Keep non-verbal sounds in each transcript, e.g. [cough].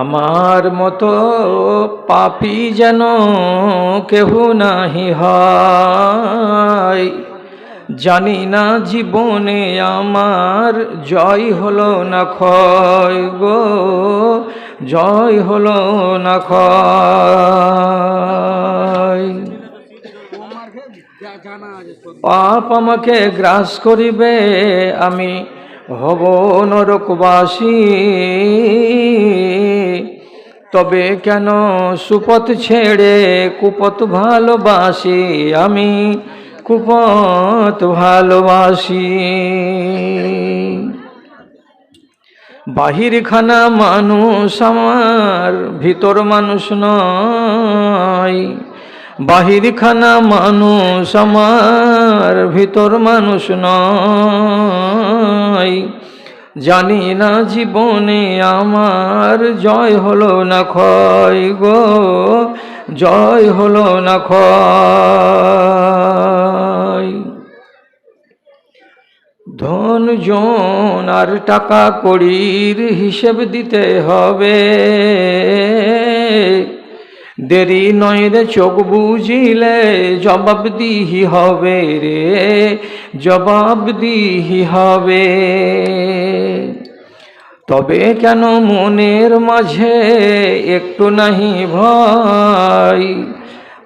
আমার মতো পাপি যেন কেহ নাহি হয়। জানি না জীবনে আমার জয় হলো না ক্ষয় গো, জয় হলো না পাপ আমাকে গ্রাস করিবে, আমি হব নরকবাসী। তবে কেন সুপথ ছেড়ে কুপথ ভালোবাসি আমি? কুপথ ভালোবাসি। বাহির খানা মানুষ আমার, ভিতর মানুষ নয়। বাহির খানা মানুষ আমার, ভিতর মানুষ নয়। জানি না জীবনে আমার জয় হলো না ক্ষয় গো, জয় হলো না ক্ষয়। ধন, জন আর টাকা কড়ির হিসেব দিতে হবে। দেরি নয় রে চোখ বুঝিলে জবাব দিহি হবে রে, জবাব দিহি হবে। তবে কেন মনের মাঝে একটু নাহি ভয়?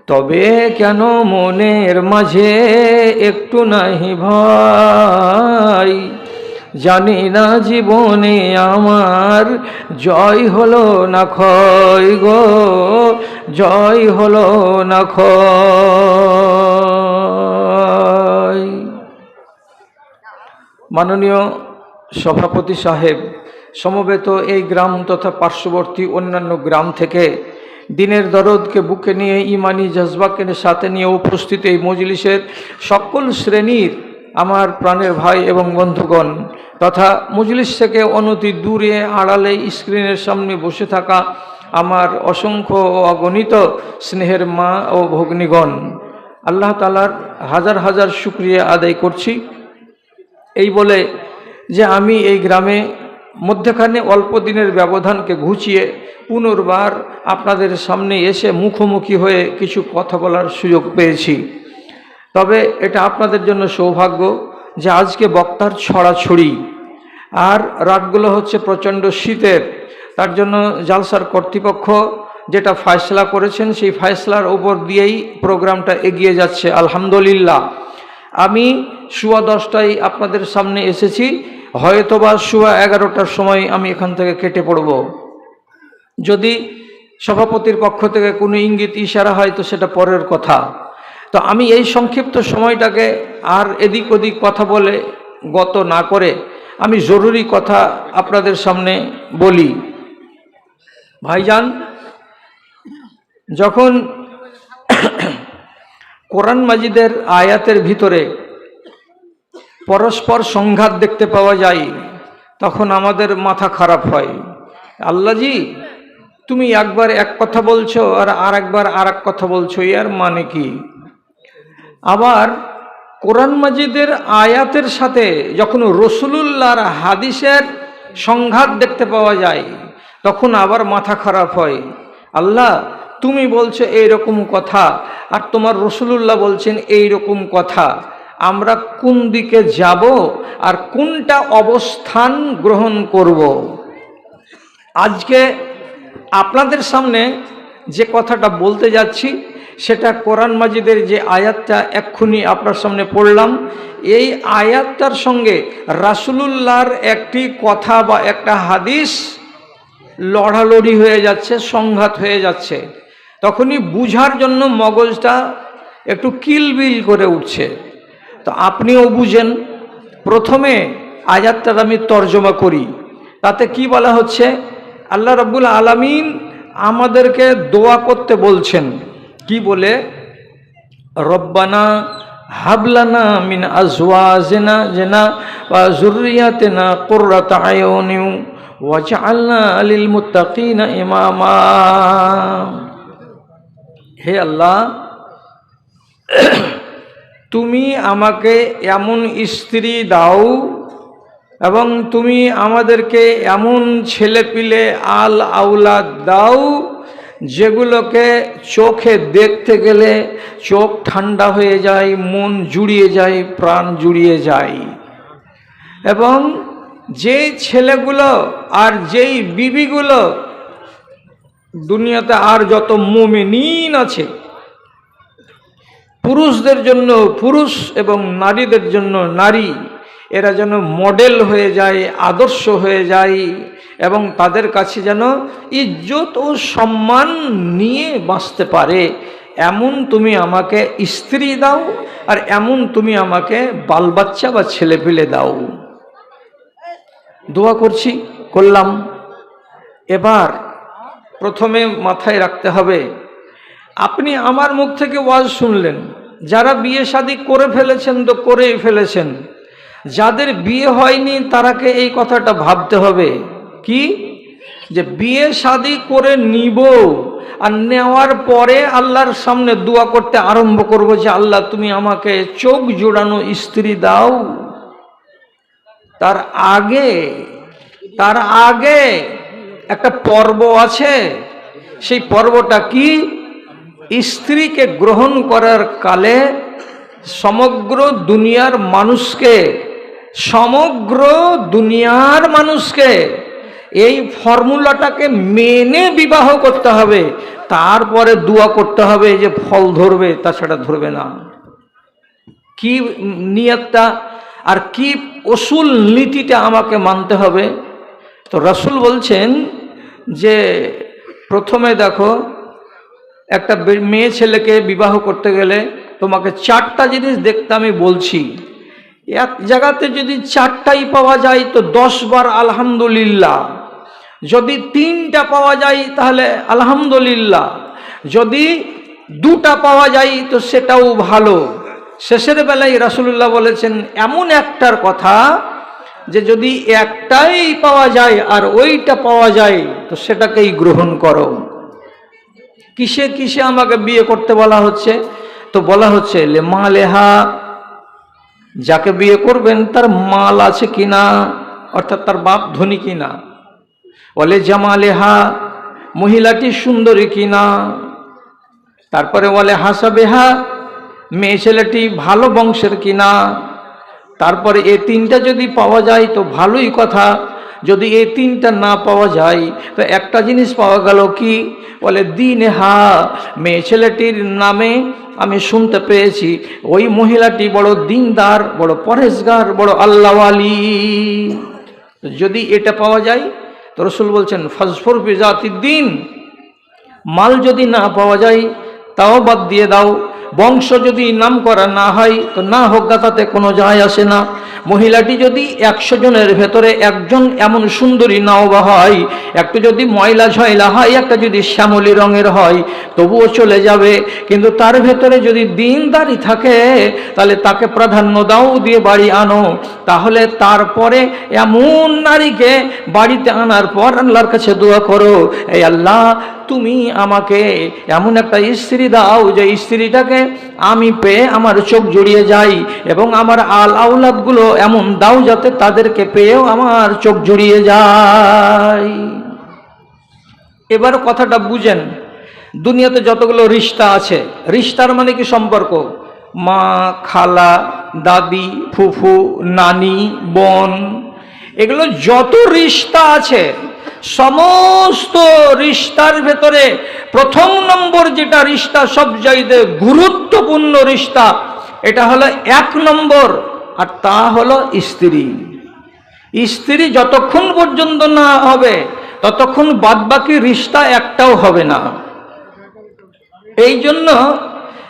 তবে কেন মনের মাঝে একটু নাহি ভয়? জানি না জীবনে আমার জয় হলো না ক্ষয় গো, জয় হলো না ক্ষয়। মাননীয় সভাপতি সাহেব, সমবেত এই গ্রাম তথা পার্শ্ববর্তী অন্যান্য গ্রাম থেকে দিনের দরদকে বুকে নিয়ে ইমানি জজবাকে সাথে নিয়ে উপস্থিত এই মজলিসের সকল শ্রেণির আমার প্রাণের ভাই এবং বন্ধুগণ, তথা মজলিস থেকে অনতি দূরে আড়ালে স্ক্রিনের সামনে বসে থাকা আমার অসংখ্য অগণিত স্নেহের মা ও ভগ্নীগণ, আল্লাহ তালার হাজার হাজার শুক্রিয়া আদায় করছি। এই বলে যে আমি এই গ্রামে মধ্যখানে অল্প দিনের ব্যবধানকে ঘুচিয়ে পুনর্বার আপনাদের সামনে এসে মুখোমুখি হয়ে কিছু কথা বলার সুযোগ পেয়েছি। তবে এটা আপনাদের জন্য সৌভাগ্য যে আজকে বক্তার ছড়াছড়ি। আর রাতগুলো হচ্ছে প্রচণ্ড শীতের। তার জন্য জালসার কর্তৃপক্ষ যেটা ফয়সলা করেছেন, সেই ফয়সলার উপর দিয়েই প্রোগ্রামটা এগিয়ে যাচ্ছে, আলহামদুলিল্লাহ। আমি শুয়া দশটায় আপনাদের সামনে এসেছি, হয়তোবা শুয়া এগারোটার সময় আমি এখান থেকে কেটে পড়ব। যদি সভাপতির পক্ষ থেকে কোনো ইঙ্গিত, ইশারা হয় তো সেটা পরের কথা। তো আমি এই সংক্ষিপ্ত সময়টাকে আর এদিক ওদিক কথা বলে গত না করে আমি জরুরি কথা আপনাদের সামনে বলি। ভাইজান, যখন কোরআন মাজিদের আয়াতের ভিতরে পরস্পর সংঘাত দেখতে পাওয়া যায়, তখন আমাদের মাথা খারাপ হয়। আল্লাহজি তুমি একবার এক কথা বলছো আর আর একবার আর এক কথা বলছো ইয়ার মানে কি? আবার কোরআন মাজিদের আয়াতের সাথে যখন রসুলুল্লাহর হাদিসের সংঘাত দেখতে পাওয়া যায়, তখন আবার মাথা খারাপ হয়। আল্লাহ, তুমি বলছো এই রকম কথা আর তোমার রসুলুল্লাহ বলছেন এই রকম কথা। আমরা কোন দিকে যাব আর কোনটা অবস্থান গ্রহণ করব? আজকে আপনাদের সামনে যে কথাটা বলতে যাচ্ছি সেটা কোরআন মাজিদের যে আয়াতটা এক্ষুনি আপনার সামনে পড়লাম, এই আয়াতটার সঙ্গে রাসুলুল্লাহর একটি কথা বা একটা হাদিস লড়ালড়ি হয়ে যাচ্ছে, সংঘাত হয়ে যাচ্ছে। তখনই বুঝার জন্য মগজটা একটু কিলবিল করে উঠছে। তো আপনিও বুঝেন, প্রথমে আয়াতটার আমি তর্জমা করি। তাতে কি বলা হচ্ছে? আল্লাহ রব্বুল আলমিন আমাদেরকে দোয়া করতে বলছেন। কি বলে? রব্বানা হাবলানা মিন আজওয়াজেনা জেনা বা জুরিয়াতেনা কুররাত আয়ুনিউ ওয়াজআলনা লিল মুত্তাকিনা ইমামা। হে আল্লাহ, তুমি আমাকে এমন স্ত্রী দাও এবং তুমি আমাদেরকে এমন ছেলে পিলে আল আউলাদ দাও যেগুলোকে চোখে দেখতে গেলে চোখ ঠান্ডা হয়ে যায়, মন জুড়িয়ে যায়, প্রাণ জুড়িয়ে যায়। এবং যেই ছেলেগুলো আর যেই বিবিগুলো দুনিয়াতে আর যত মোমেনিন আছে, পুরুষদের জন্য পুরুষ এবং নারীদের জন্য নারী এরা যেন মডেল হয়ে যায়, আদর্শ হয়ে যায় এবং তাদের কাছে যেন ইজ্জত ও সম্মান নিয়ে বাঁচতে পারে। এমন তুমি আমাকে স্ত্রী দাও আর এমন তুমি আমাকে বাল বাচ্চা বা ছেলে পেলে দাও। দোয়া করছি, করলাম। এবার প্রথমে মাথায় রাখতে হবে, আপনি আমার মুখ থেকে ওয়াজ শুনলেন। যারা বিয়ে শাদী করে ফেলেছেন তো করেই ফেলেছেন। যাদের বিয়ে হয়নি তারাকে এই কথাটা ভাবতে হবে। কি? যে বিয়ে শাদী করে নিব আর নেওয়ার পরে আল্লাহর সামনে দোয়া করতে আরম্ভ করব যে আল্লাহ, তুমি আমাকে চোখ জোড়ানো স্ত্রী দাও। তার আগে তার আগে একটা পর্ব আছে। সেই পর্বটা কি? স্ত্রীকে গ্রহণ করার কালে সমগ্র দুনিয়ার মানুষকে সমগ্র দুনিয়ার মানুষকে এই ফর্মুলাটাকে মেনে বিবাহ করতে হবে। তারপরে দোয়া করতে হবে যে ফল ধরবে তাছাড়া ধরবে না। কি নিয়তটা আর কি অসুল নীতিটা আমাকে মানতে হবে। তো রসুল বলছেন যে, প্রথমে দেখো, একটা মেয়ে ছেলেকে বিবাহ করতে গেলে তোমাকে চারটা জিনিস দেখতে আমি বলছি। এক জায়গাতে যদি চারটাই পাওয়া যায় তো দশ বার আলহামদুলিল্লাহ। যদি তিনটা পাওয়া যায় তাহলে আলহামদুলিল্লাহ। যদি দুটা পাওয়া যায় তো সেটাও ভালো। শেষের বেলায় রাসুলুল্লাহ বলেছেন, এমন একটার কথা যে যদি একটাই পাওয়া যায় আর ওইটা পাওয়া যায় তো সেটাকেই গ্রহণ করো। কিসে কিসে আমাকে বিয়ে করতে বলা হচ্ছে? তো বলা হচ্ছে লেমা লেহা যাকে বিয়ে করবেন তার মাল আছে কিনা, অর্থাৎ তার বাপ ধনী কিনা বলে জামা লেহা মহিলাটি সুন্দরী কিনা, তারপরে বলে হাসা বেহা মেয়ে ছেলেটি ভালো বংশের কিনা, তারপরে এ তিনটা যদি পাওয়া যায় তো ভালোই কথা। যদি এই তিনটা না পাওয়া যায়, তো একটা জিনিস পাওয়া গেল কি? বলে, দিন হা, মেয়ে ছেলেটির নামে আমি শুনতে পেয়েছি। ওই মহিলাটি বড় দিনদার, বড় পরেশগার বড় আল্লাহওয়ালি। যদি এটা পাওয়া যায়, তো রসুল বলছেন, ফজফর জাতির দিন মাল যদি না পাওয়া যায়, তাও বাদ দিয়ে দাও। বংশ যদি নাম করা না হয়, তো না হোক তাতে কোনো যায় আসে না। মহিলাটি যদি একশো জনের ভেতরে একজন এমন সুন্দরী নাও বা হয়, একটু যদি ময়লা ঝয়লা হয়, একটা যদি শ্যামলি রঙের হয়, তবুও চলে যাবে। কিন্তু তার ভেতরে যদি দিনদারি থাকে, তাহলে তাকে প্রাধান্য দাও, দিয়ে বাড়ি আনো। তাহলে তারপরে এমন নারীকে বাড়িতে আনার পর আল্লাহর কাছে দোয়া করো এই আল্লাহ, তুমি আমাকে এমন একটা স্ত্রী দাও, যে স্ত্রীটাকে আমি পেয়ে আমার চোখ জড়িয়ে যাই এবং আমার আল আউলাদগুলো এমন দাও যাতে তাদেরকে পেয়েও আমার চোখ জড়িয়ে যায়। এবার কথাটা বুঝেন, দুনিয়াতে যতগুলো রিশতা আছে, রিশতার মানে কি সম্পর্ক? মা, খালা, দাদি, ফুফু, নানি, বোন, এগুলো যত রিশতা আছে সমস্ত রিশতার ভেতরে প্রথম নম্বর যেটা রিশতা, সব চাইতে গুরুত্বপূর্ণ রিশতা, এটা হলো এক নম্বর, আর তা হলো স্ত্রী। স্ত্রী যতক্ষণ পর্যন্ত না হবে, ততক্ষণ বাদবাকি রিশতা একটাও হবে না। এই জন্য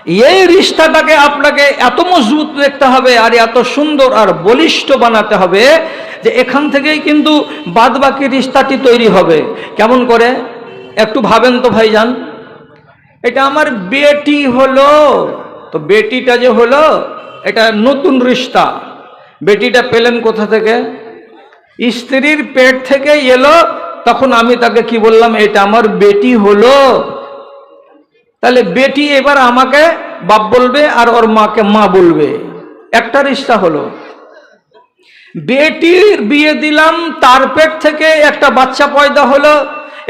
এই রিশতাটাকে আপনাকে এত মজবুত দেখতে হবে আর এত সুন্দর আর বলিষ্ঠ বানাতে হবে যে এখান থেকেই কিন্তু বাদবাকি রিশতাটি তৈরি হবে। কেমন করে? একটু ভাবেন তো ভাইজান। এটা আমার বেটি হলো। তো বেটিটা যে হলো, এটা নতুন রিশতা বেটিটা পেলেন কোথা থেকে? স্ত্রীর পেট থেকে এলো, তখন আমি তাকে কি বললাম, এটা আমার বেটি হলো। তাহলে বেটি এবার আমাকে বাপ বলবে আর ওর মাকে মা বলবে। একটা রিস্তা হলো, বেটির বিয়ে দিলাম, তার পেট থেকে একটা বাচ্চা পয়দা হলো।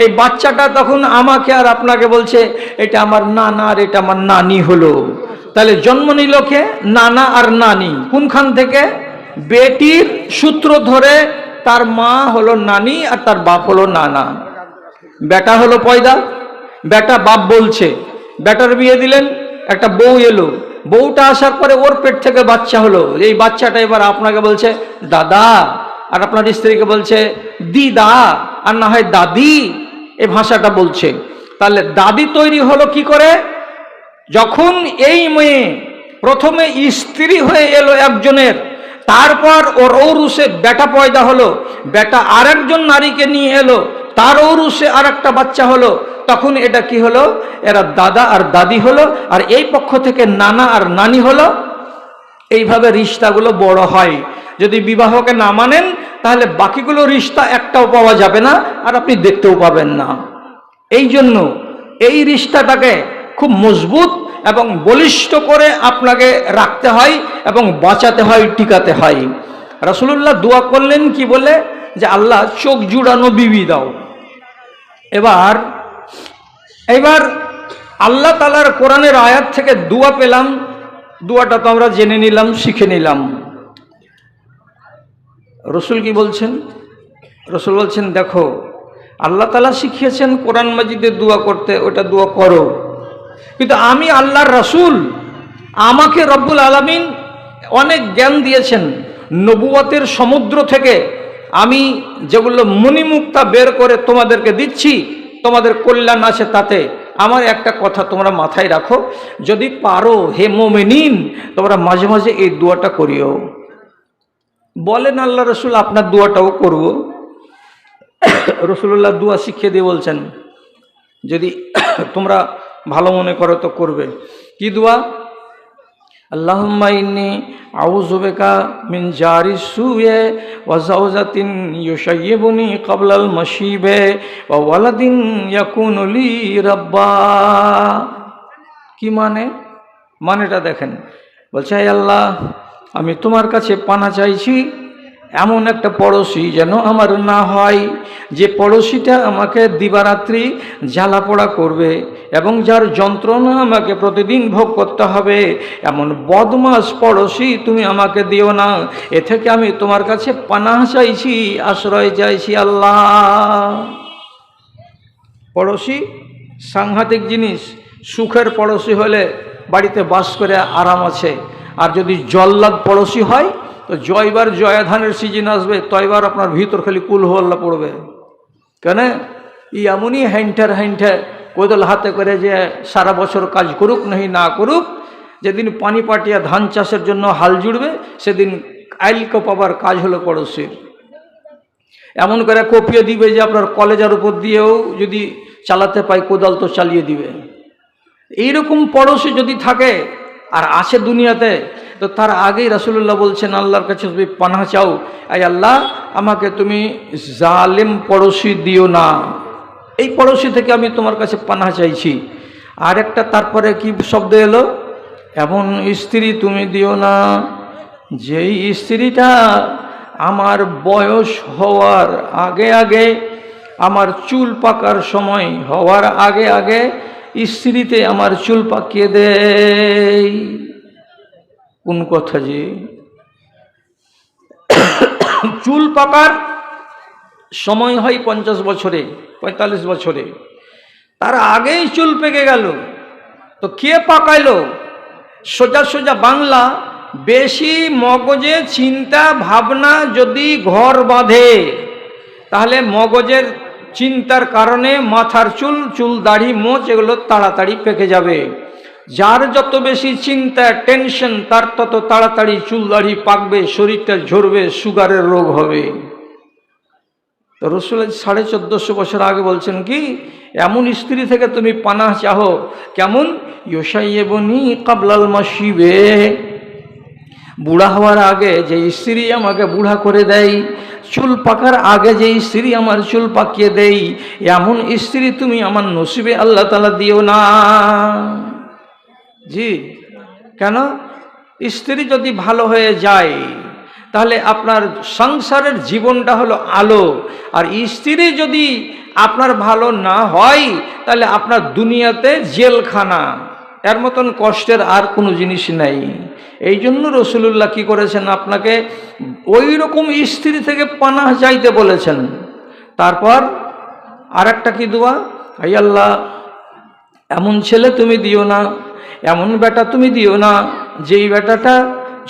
এই বাচ্চাটা তখন আমাকে আর আপনাকে বলছে, এটা আমার নানা আর এটা আমার নানি হলো। তাহলে জন্ম নিল কে? নানা আর নানি। কোনখান থেকে? বেটির সূত্র ধরে তার মা হলো নানি আর তার বাপ হলো নানা। বেটা হলো পয়দা, বেটা বাপ বলছে। বেটার বিয়ে দিলেন, একটা বউ এলো। বউটা আসার পরে ওর পেট থেকে বাচ্চা হলো। এই বাচ্চাটা এবার আপনাকে বলছে, দাদা, আর আপনার স্ত্রীকে বলছে, দিদা, আর না হয় দাদি এই ভাষাটা বলছে। তাহলে দাদি তৈরি হলো কি করে? যখন এই মেয়ে প্রথমে স্ত্রী হয়ে এলো একজনের, তারপর ওর ঔরুসে বেটা পয়দা হলো, বেটা আরেকজন নারীকে নিয়ে এলো, তার ঔরুসে আর একটা বাচ্চা হলো তখন এটা কি হলো? এরা দাদা আর দাদি হলো, আর এই পক্ষ থেকে নানা আর নানি হলো। এইভাবে রিশতাগুলো বড় হয়। যদি বিবাহকে না মানেন, তাহলে বাকিগুলো রিশতা একটাও পাওয়া যাবে না, আর আপনি দেখতেও পাবেন না। এই জন্য এই রিশতাটাকে খুব মজবুত এবং বলিষ্ঠ করে আপনাকে রাখতে হয় এবং বাঁচাতে হয়, টিকাতে হয়। রাসুলুল্লাহ দোয়া করলেন কি বলে? যে আল্লাহ চোখ জুড়ানো বিবি দাও। এবার এবার আল্লাহ তালার কোরআনের আয়াত থেকে দোয়া পেলাম। দোয়াটা তো আমরা জেনে নিলাম, শিখে নিলাম। রসুল কি বলছেন? রসুল বলছেন, দেখো, আল্লাহ তালা শিখিয়েছেন কোরআন মাজিদে দোয়া করতে, ওটা দোয়া করো। কিন্তু আমি আল্লাহর রসুল, আমাকে রব্বুল আলমিন অনেক জ্ঞান দিয়েছেন। নবুয়াতের সমুদ্র থেকে আমি যেগুলো মণিমুক্তা বের করে তোমাদেরকে দিচ্ছি তোমাদের কল্যাণ আছে তাতে। আমার একটা কথা তোমরা মাথায় রাখো, যদি পারো হে মোমেনিন, তোমরা মাঝে মাঝে এই দোয়াটা করিও। বলেন আল্লাহ রসুল, আপনার দোয়াটাও করব। রসুল্লাহ দোয়া শিখিয়ে দিয়ে বলছেন, যদি তোমরা ভালো মনে করো তো করবে। কি দোয়া? আল্লাহুম্মা ইন্নি আউযু বিকা মিন জারি সুয়ে ওয়াজাউজাতিন ইউশাইয়িবুনি ক্বাবলাল মাশিবে ওয়া ওয়ালাদিন ইয়াকুনু লি রাব্বা। কি মানে? মানেটা দেখেন। বলছে আল্লাহ, আমি তোমার কাছে পানা চাইছি এমন একটা পড়োশি যেন আমার না হয়, যে পড়োশিটা আমাকে দিবারাত্রি জ্বালা পোড়া করবে এবং যার যন্ত্রণা আমাকে প্রতিদিন ভোগ করতে হবে। এমন বদমাস পড়োশি তুমি আমাকে দিও না। এ থেকে আমি তোমার কাছে পানাহ চাইছি, আশ্রয় চাইছি আল্লাহ। পড়োশি সাংঘাতিক জিনিস। সুখের পড়োশি হলে বাড়িতে বাস করে আরাম আছে। আর যদি জল্লাদ পড়োশি হয় তো জয়বার জয়াধানের সিজন আসবে, তয়বার আপনার ভিতর খালি কুল হল্লা পড়বে। কেন? ই এমনই হ্যান্টার হ্যান্টার কোদল হাতে করে যে সারা বছর কাজ করুক, নাহি না করুক, যেদিন পানি পাটিয়া ধান চাষের জন্য হাল জুড়বে, সেদিন আইল পাবার কাজ হলো পড়োশির। এমন করে কপিয়ে দিবে যে আপনার কলেজের উপর দিয়েও যদি চালাতে পাই কোদাল তো চালিয়ে দিবে। এইরকম পড়োশি যদি থাকে, আর আছে দুনিয়াতে তো তার আগেই রাসুল্লাহ বলছেন, আল্লাহর কাছে তুমি পানা চাও। এই আল্লাহ, আমাকে তুমি জালেম পড়োশি দিও না। এই পড়োশি থেকে আমি তোমার কাছে পানা চাইছি। আর একটা তারপরে কি শব্দ এলো? এমন স্ত্রী তুমি দিও না, যেই স্ত্রীটা আমার বয়স হওয়ার আগে আগে, আমার চুল পাকার সময় হওয়ার আগে আগে স্ত্রীতে আমার চুল পাকিয়ে দেয়। কোন কথা যে? চুল পাকার সময় হয় পঞ্চাশ বছরে, পঁয়তাল্লিশ বছরে। তার আগেই চুল পেকে গেল। তো কে পাকাইলো? সোজা সোজা বাংলা, বেশি মগজে চিন্তা ভাবনা যদি ঘর বাঁধে, তাহলে মগজের চিন্তার কারণে মাথার চুল চুল দাড়ি, মোচ এগুলো তাড়াতাড়ি পেকে যাবে। যার যত বেশি চিন্তা টেনশন তার তত তাড়াতাড়ি চুল দাড়ি পাকবে, শরীরটা ঝরবে সুগারের রোগ হবে। তো রসুল সাড়ে চোদ্দোশো বছর আগে বলছেন কি, এমন স্ত্রী থেকে তুমি পানাহ চাহো, কেমন? ইয়োসাইয়েবনি কাবলাল মাসিবে বুড়া হওয়ার আগে যে স্ত্রী আমাকে বুড়া করে দেয়, চুল পাকার আগে যে স্ত্রী আমার চুল পাকিয়ে দেই এমন স্ত্রী তুমি আমার নসিবে আল্লাহ তালা দিও না। জি। কেন? স্ত্রী যদি ভালো হয়ে যায়, তাহলে আপনার সংসারের জীবনটা হলো আলো। আর স্ত্রী যদি আপনার ভালো না হয়, তাহলে আপনার দুনিয়াতে জেলখানা। এর মতন কষ্টের আর কোনো জিনিস নাই। এই জন্য রসুলুল্লাহ কি করেছেন আপনাকে? ওই রকম স্ত্রী থেকে পানাহ যাইতে বলেছেন। তারপর আর একটা কি দোয়া? আই আল্লাহ, এমন ছেলে তুমি দিও না। এমন বেটা তুমি দিও না। যেই বেটাটা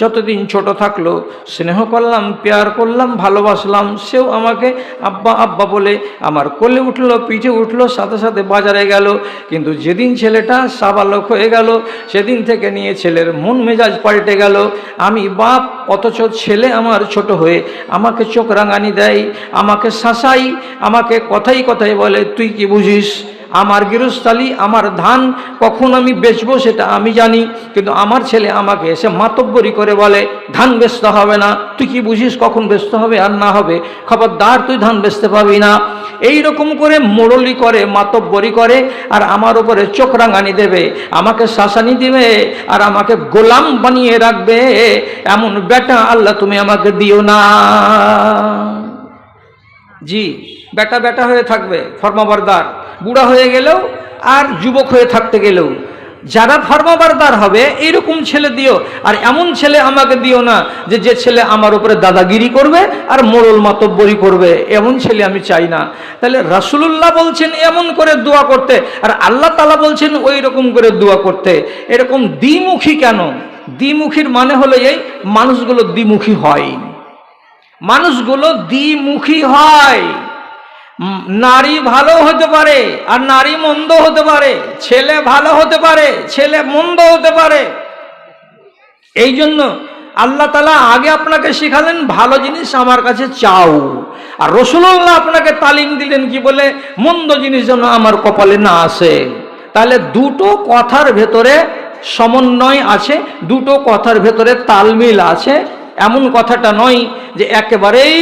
যতদিন ছোট থাকল, স্নেহ করলাম, পেয়ার করলাম, ভালোবাসলাম, সেও আমাকে আব্বা আব্বা বলে আমার কোলে উঠল, পিঠে উঠল, সাথে সাথে বাজারে গেল। কিন্তু যেদিন ছেলেটা সাবালক হয়ে গেল, সেদিন থেকে নিয়ে ছেলের মন মেজাজ পাল্টে গেল। আমি বাপ, অথচ ছেলে আমার ছোট হয়ে আমাকে চোখ রাঙানি দেয়, আমাকে শাসাই, আমাকে কথাই কথাই বলে, তুই কি বুঝিস? আমার গৃহস্থালি, আমার ধান, কখন আমি বেচবো সেটা আমি জানি, কিন্তু আমার ছেলে আমাকে এসে মাতব্বরি করে বলে, ধান বেচতে হবে না, তুই কি বুঝিস কখন বেচতে হবে আর না হবে? খবরদার, তুই ধান বেচতে পাবি না। এই রকম করে মোড়লি করে, মাতব্বরি করে, আর আমার উপরে চোখ রাঙানি দেবে, আমাকে শাসানি দিবে, আর আমাকে গোলাম বানিয়ে রাখবে। এমন বেটা আল্লাহ তুমি আমাকে দিও না। জি, বেটা বেটা হয়ে থাকবে, ফর্মাবারদার। বুড়া হয়ে গেলেও আর যুবক হয়ে থাকতে গেলেও, যারা ফর্মাবারদার হবে এইরকম ছেলে দিও, আর এমন ছেলে আমাকে দিও না যে যে ছেলে আমার উপরে দাদাগিরি করবে আর মোড়ল মাতব্বরি করবে, এমন ছেলে আমি চাই না। তাহলে রাসুলুল্লাহ বলছেন এমন করে দোয়া করতে, আর আল্লাহ তালা বলছেন ওই রকম করে দোয়া করতে। এরকম দ্বিমুখী কেন? দ্বিমুখীর মানে হলো এই, মানুষগুলো দ্বিমুখী হয়। মানুষগুলো দ্বিমুখী হয়। নারী ভালো হতে পারে আর নারী মন্দ হতে পারে। ছেলে ভালো হতে পারে, ছেলে মন্দ হতে পারে। এই জন্য আল্লাহ তালা আগে আপনাকে শেখালেন, ভালো জিনিস আমার কাছে চাও। আর রসুল্লাহ আপনাকে তালিম দিলেন কি বলে, মন্দ জিনিস যেন আমার কপালে না আসে। তাহলে দুটো কথার ভেতরে সমন্বয় আছে, দুটো কথার ভেতরে তালমিল আছে। এমন কথাটা নয় যে একেবারেই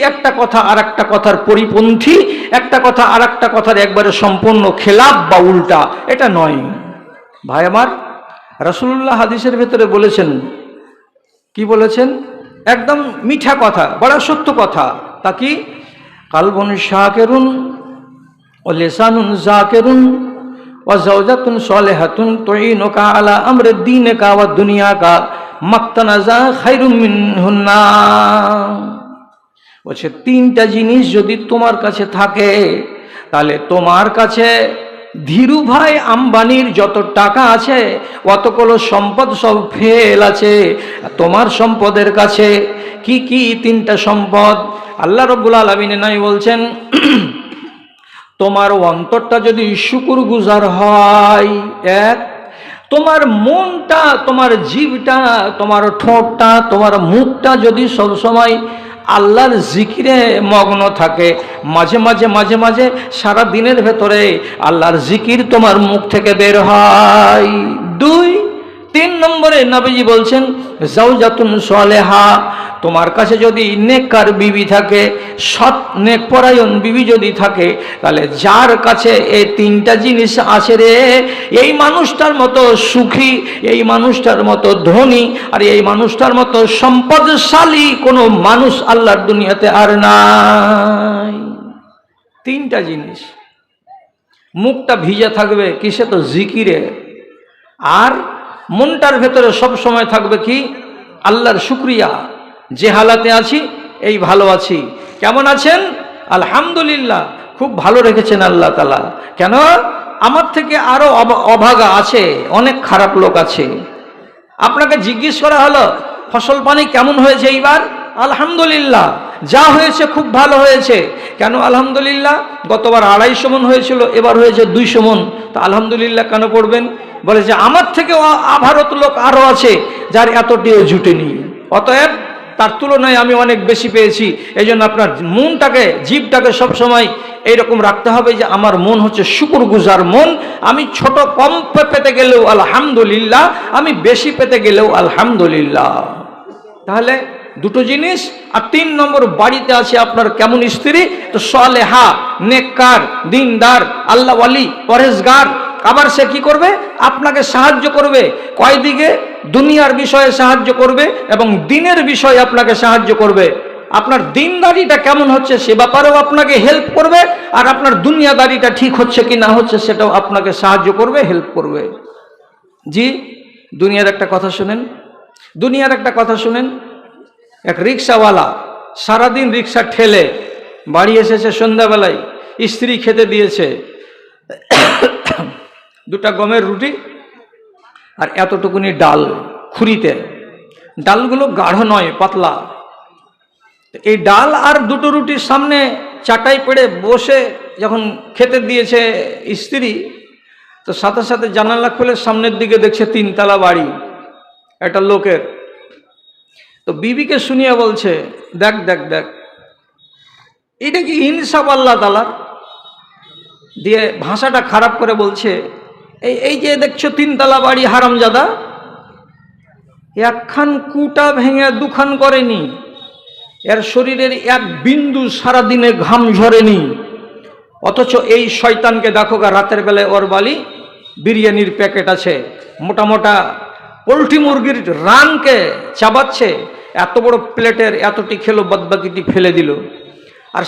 একটা কথা আর একটা কথার পরিপন্থী, একটা কথা আর একটা কথার একবারে সম্পূর্ণ খেলাপ বা উল্টা, এটা নয়। ভাই আমার রাসুল্লাহ হাদিসের ভেতরে বলেছেন, কি বলেছেন? একদম মিঠা কথা, বড় সত্য কথা। তা কি? কালবন শাকেরুন, ও লেসানুন জাকেরুন, ও জৌজাতুন সলেহাতুন তোইনুকা আলা আমরে দিন কা দুনিয়া কা মাক্তানাজা বলছে, তিনটা জিনিস যদি তোমার কাছে থাকে, তাহলে তোমার কাছে ধীরুভাই আম্বানির যত টাকা আছে অতগুলো সম্পদ সব ফেল আছে। তোমার সম্পদের কাছে কি কি তিনটা সম্পদ? আল্লাহ রব্বুল আলমিনে নাই বলছেন, [clears throat] তোমার অন্তরটা যদি শুকুর গুজার হয়, এক তোমার মনটা, তোমার জীবটা, তোমার ঠোঁটটা, তোমার মুখটা যদি সবসময় আল্লাহর জিকিরে মগ্ন থাকে, মাঝে মাঝে মাঝে মাঝে সারা দিনের ভেতরে আল্লাহর জিকির তোমার মুখ থেকে বের হয়। দুই তিন নম্বরে নবীজি বলছেন, জাউজাতুন সালেহা তোমার কাছে যদি নেককার বিবি থাকে, সৎ নেক পরায়ণ বিবি যদি থাকে, তাহলে যার কাছে এই তিনটা জিনিস আছে রে, এই মানুষটার মতো সুখী, এই মানুষটার মতো ধনী, আর এই মানুষটার মতো সম্পদশালী কোনো মানুষ আল্লাহর দুনিয়াতে আর নাই। তিনটা জিনিস। মুখটা ভিজে থাকবে, কিসে তো জিকিরে। আর মনটার ভেতরে সব সময় থাকবে কি? আল্লাহর শুক্রিয়া। যে হালাতে আছি, এই ভালো আছি। কেমন আছেন? আলহামদুলিল্লাহ, খুব ভালো রেখেছেন আল্লাহ তালা কেন? আমার থেকে আরও অবা- অভাগা আছে, অনেক খারাপ লোক আছে। আপনাকে জিজ্ঞেস করা হলো, ফসল পানি কেমন হয়েছে এইবার? আলহামদুলিল্লাহ, যা হয়েছে খুব ভালো হয়েছে। কেন আলহামদুলিল্লাহ? গতবার আড়াইশো মন হয়েছিল, এবার হয়েছে দুইশো মন। তা আলহামদুলিল্লাহ কেন পড়বেন? বলে যে, আমার থেকে আভারত লোক আরও আছে যার এতটিও জুটেনি অতএব তার তুলনায় আমি অনেক বেশি পেয়েছি। এই জন্য আপনার মনটাকে, জীবটাকে সবসময় এইরকম রাখতে হবে যে, আমার মন হচ্ছে শুকুর গুজার মন। আমি ছোট কম পেতে গেলেও আলহামদুলিল্লাহ। আমি বেশি পেতে গেলেও আলহামদুলিল্লাহ। তাহলে দুটো জিনিস, আর তিন নম্বর বাড়িতে আছে আপনার কেমন স্ত্রী? তো সলেহা, নেককার, দিনদার আল্লাহ আলী পরেশগার আবার সে কি করবে? আপনাকে সাহায্য করবে। কয় দিকে দুনিয়ার বিষয়ে সাহায্য করবে এবং দিনের বিষয়ে আপনাকে সাহায্য করবে। আপনার দিনদারিটা কেমন হচ্ছে সে ব্যাপারেও আপনাকে হেল্প করবে আর আপনার দুনিয়াদারিটা ঠিক হচ্ছে কি না হচ্ছে সেটাও আপনাকে সাহায্য করবে হেল্প করবে। জি, দুনিয়ার একটা কথা শুনেন। দুনিয়ার একটা কথা শুনেন। এক রিক্সাওয়ালা সারাদিন রিক্সা ঠেলে বাড়ি এসেছে সন্ধ্যাবেলায়, স্ত্রী খেতে দিয়েছে। দুটা গমের রুটি আর এতটুকুনি ডাল খুরিতে ডালগুলো গাঢ় নয়, পাতলা। এই ডাল আর দুটো রুটির সামনে চাটাই পেড়ে বসে যখন খেতে দিয়েছে স্ত্রী, তো সাথে সাথে জানালা খুলে সামনের দিকে দেখছে তিনতলা বাড়ি, একটা লোকের। তো বিবিকে শুনিয়ে বলছে, দেখ দেখ দেখ, এটা কি ইনসাফ আল্লাহ তালার দিয়ে ভাষাটা খারাপ করে বলছে এই এই যে দেখছ তিনতলা বাড়ি হারামজাদা, একখান কুটা ভেঙে দুখান করেনি। এর শরীরের এক বিন্দু সারাদিনে ঘাম ঝরেনি। অথচ এই শয়তানকে দেখো রাতের বেলায় ওর বালি বিরিয়ানির প্যাকেট আছে। মোটা মোটা পোলট্রি মুরগির রানকে চাবাচ্ছে। এত বড় প্লেটের এতটি খেলো, বাদবাকিটি ফেলে দিল। আর